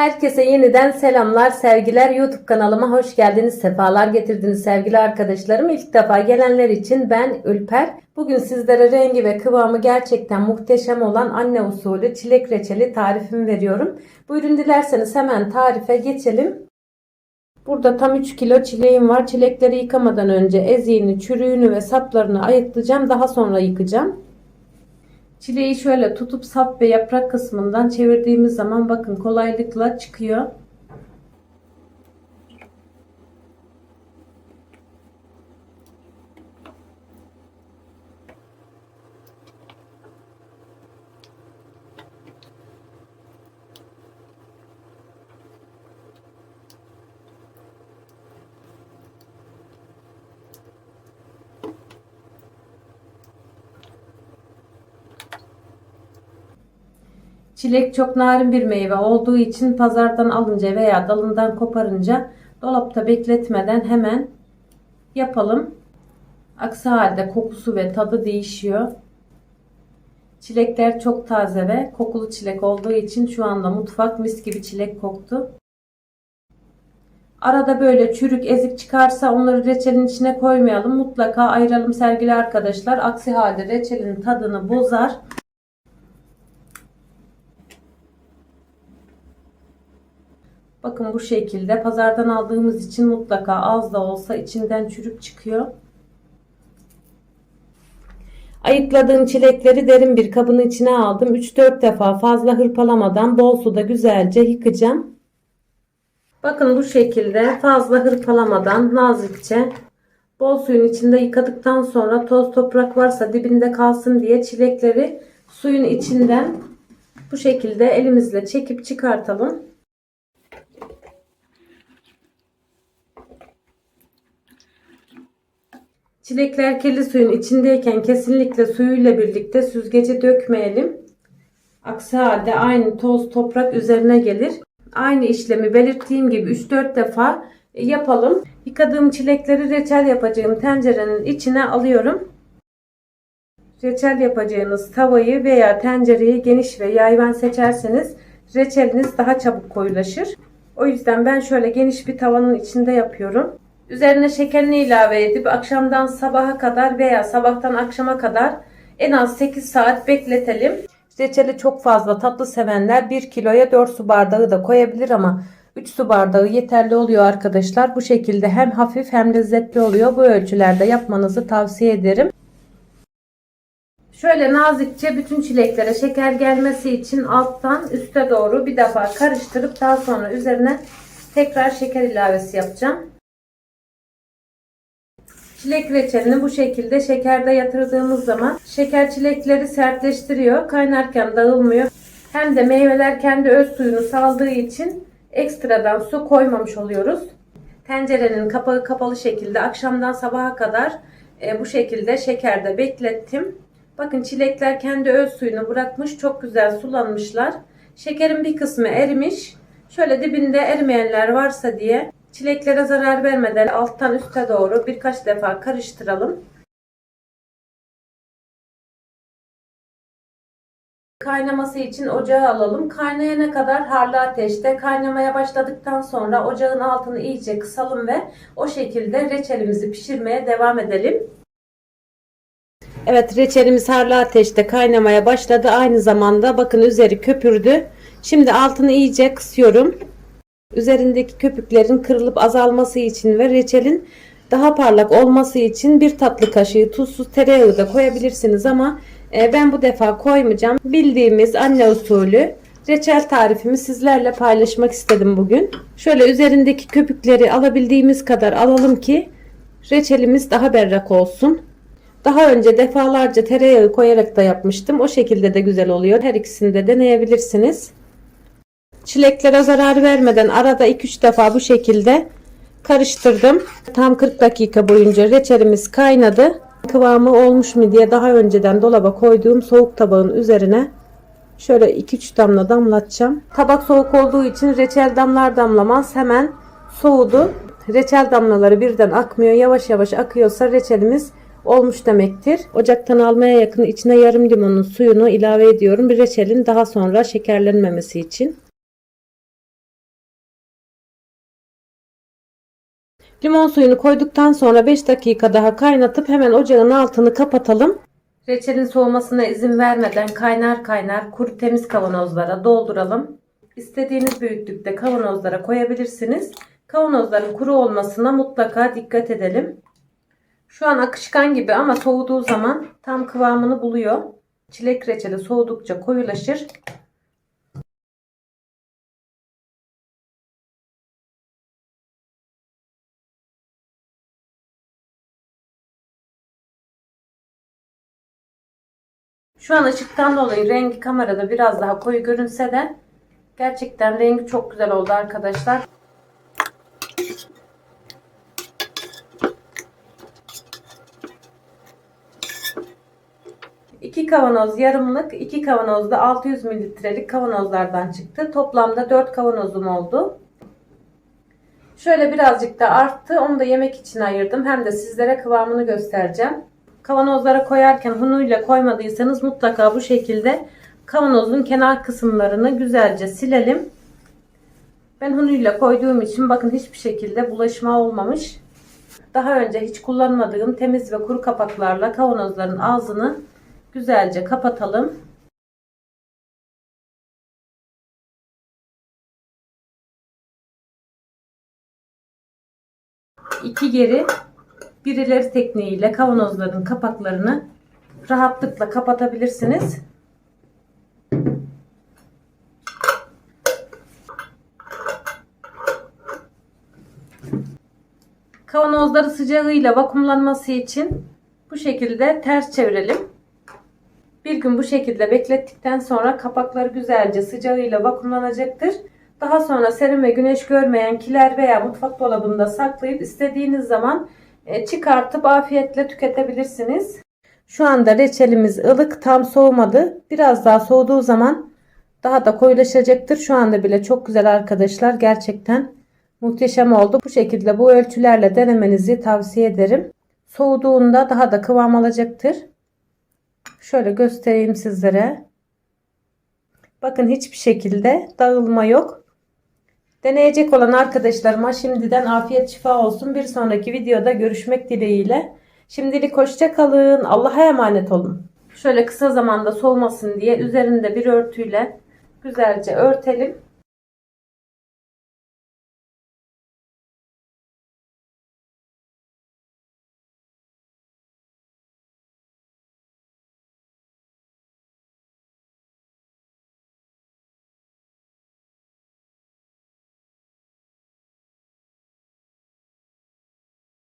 Herkese yeniden selamlar, sevgiler. YouTube kanalıma hoş geldiniz, sefalar getirdiniz sevgili arkadaşlarım. İlk defa gelenler için ben Ülper. Bugün sizlere rengi ve kıvamı gerçekten muhteşem olan anne usulü çilek reçeli tarifimi veriyorum. Buyurun dilerseniz hemen tarife geçelim. Burada tam 3 kilo çileğim var. Çilekleri yıkamadan önce eziğini, çürüğünü ve saplarını ayıklayacağım. Daha sonra yıkacağım. Çileği şöyle tutup sap ve yaprak kısmından çevirdiğimiz zaman bakın kolaylıkla çıkıyor. Çilek çok narin bir meyve olduğu için pazardan alınca veya dalından koparınca dolapta bekletmeden hemen yapalım. Aksi halde kokusu ve tadı değişiyor. Çilekler çok taze ve kokulu çilek olduğu için şu anda mutfak mis gibi çilek koktu. Arada böyle çürük ezik çıkarsa onları reçelin içine koymayalım. Mutlaka ayıralım sevgili arkadaşlar. Aksi halde reçelin tadını bozar. Bakın bu şekilde pazardan aldığımız için mutlaka az da olsa içinden çürük çıkıyor. Ayıkladığım çilekleri derin bir kabın içine aldım. 3-4 defa fazla hırpalamadan bol suda güzelce yıkayacağım. Bakın bu şekilde fazla hırpalamadan nazikçe bol suyun içinde yıkadıktan sonra toz toprak varsa dibinde kalsın diye çilekleri suyun içinden bu şekilde elimizle çekip çıkartalım. Çilekler kirli suyun içindeyken kesinlikle suyuyla birlikte süzgece dökmeyelim. Aksi halde aynı toz toprak üzerine gelir. Aynı işlemi belirttiğim gibi 3-4 defa yapalım. Yıkadığım çilekleri reçel yapacağım tencerenin içine alıyorum. Reçel yapacağınız tavayı veya tencereyi geniş ve yayvan seçerseniz reçeliniz daha çabuk koyulaşır. O yüzden ben şöyle geniş bir tavanın içinde yapıyorum. Üzerine şekerini ilave edip akşamdan sabaha kadar veya sabahtan akşama kadar en az 8 saat bekletelim. Reçeli çok fazla tatlı sevenler 1 kiloya 4 su bardağı da koyabilir ama 3 su bardağı yeterli oluyor arkadaşlar. Bu şekilde hem hafif hem lezzetli oluyor. Bu ölçülerde yapmanızı tavsiye ederim. Şöyle nazikçe bütün çileklere şeker gelmesi için alttan üste doğru bir defa karıştırıp daha sonra üzerine tekrar şeker ilavesi yapacağım. Çilek reçelini bu şekilde şekerde yatırdığımız zaman şeker çilekleri sertleştiriyor. Kaynarken dağılmıyor. Hem de meyveler kendi öz suyunu saldığı için ekstradan su koymamış oluyoruz. Tencerenin kapağı kapalı şekilde akşamdan sabaha kadar e, bu şekilde şekerde beklettim. Bakın çilekler kendi öz suyunu bırakmış. Çok güzel sulanmışlar. Şekerin bir kısmı erimiş. Şöyle dibinde erimeyenler varsa diye Çileklere zarar vermeden alttan üste doğru birkaç defa karıştıralım. Kaynaması için ocağa alalım. Kaynayana kadar harlı ateşte kaynamaya başladıktan sonra ocağın altını iyice kısalım ve o şekilde reçelimizi pişirmeye devam edelim. Evet reçelimiz harlı ateşte kaynamaya başladı. Aynı zamanda bakın üzeri köpürdü. Şimdi altını iyice kısıyorum. Üzerindeki köpüklerin kırılıp azalması için ve reçelin daha parlak olması için bir tatlı kaşığı tuzsuz tereyağı da koyabilirsiniz ama e, ben bu defa koymayacağım. Bildiğimiz anne usulü reçel tarifimi sizlerle paylaşmak istedim bugün. Şöyle üzerindeki köpükleri alabildiğimiz kadar alalım ki reçelimiz daha berrak olsun. Daha önce defalarca tereyağı koyarak da yapmıştım. O şekilde de güzel oluyor. Her ikisini de deneyebilirsiniz. Çileklere zarar vermeden arada 2-3 defa bu şekilde karıştırdım. Tam 40 dakika boyunca reçelimiz kaynadı. Kıvamı olmuş mu diye daha önceden dolaba koyduğum soğuk tabağın üzerine şöyle 2-3 damla damlatacağım. Tabak soğuk olduğu için reçel damlar damlamaz hemen soğudu. Reçel damlaları birden akmıyor. Yavaş yavaş akıyorsa reçelimiz olmuş demektir. Ocaktan almaya yakın içine yarım limonun suyunu ilave ediyorum. Bir reçelin daha sonra şekerlenmemesi için. Limon suyunu koyduktan sonra 5 dakika daha kaynatıp hemen ocağın altını kapatalım. Reçelin soğumasına izin vermeden kaynar kaynar kuru temiz kavanozlara dolduralım. İstediğiniz büyüklükte kavanozlara koyabilirsiniz. Kavanozların kuru olmasına mutlaka dikkat edelim. Şu an akışkan gibi ama soğuduğu zaman tam kıvamını buluyor. Çilek reçeli soğudukça koyulaşır. Şu an ışıktan dolayı rengi kamerada biraz daha koyu görünse de gerçekten rengi çok güzel oldu arkadaşlar. İki kavanoz yarımlık, iki kavanoz da 600 mililitrelik kavanozlardan çıktı. Toplamda 4 kavanozum oldu. Şöyle birazcık da arttı. Onu da yemek için ayırdım. Hem de sizlere kıvamını göstereceğim. Kavanozlara koyarken hunuyla koymadıysanız mutlaka bu şekilde kavanozun kenar kısımlarını güzelce silelim. Ben hunuyla koyduğum için bakın hiçbir şekilde bulaşma olmamış. Daha önce hiç kullanmadığım temiz ve kuru kapaklarla kavanozların ağzını güzelce kapatalım. İki geri bir ileri tekniğiyle kavanozların kapaklarını rahatlıkla kapatabilirsiniz. Kavanozları sıcağıyla vakumlanması için bu şekilde ters çevirelim. Bir gün bu şekilde beklettikten sonra kapakları güzelce sıcağıyla vakumlanacaktır. Daha sonra serin ve güneş görmeyen kiler veya mutfak dolabında saklayıp istediğiniz zaman çıkartıp afiyetle tüketebilirsiniz. Şu anda reçelimiz ılık tam soğumadı. Biraz daha soğuduğu zaman daha da koyulaşacaktır. Şu anda bile çok güzel arkadaşlar. Gerçekten muhteşem oldu. Bu şekilde bu ölçülerle denemenizi tavsiye ederim. Soğuduğunda daha da kıvam alacaktır. Şöyle göstereyim sizlere. Bakın hiçbir şekilde dağılma yok. Deneyecek olan arkadaşlarıma şimdiden afiyet şifa olsun. Bir sonraki videoda görüşmek dileğiyle. Şimdilik hoşça kalın. Allah'a emanet olun. Şöyle kısa zamanda soğumasın diye üzerinde bir örtüyle güzelce örtelim.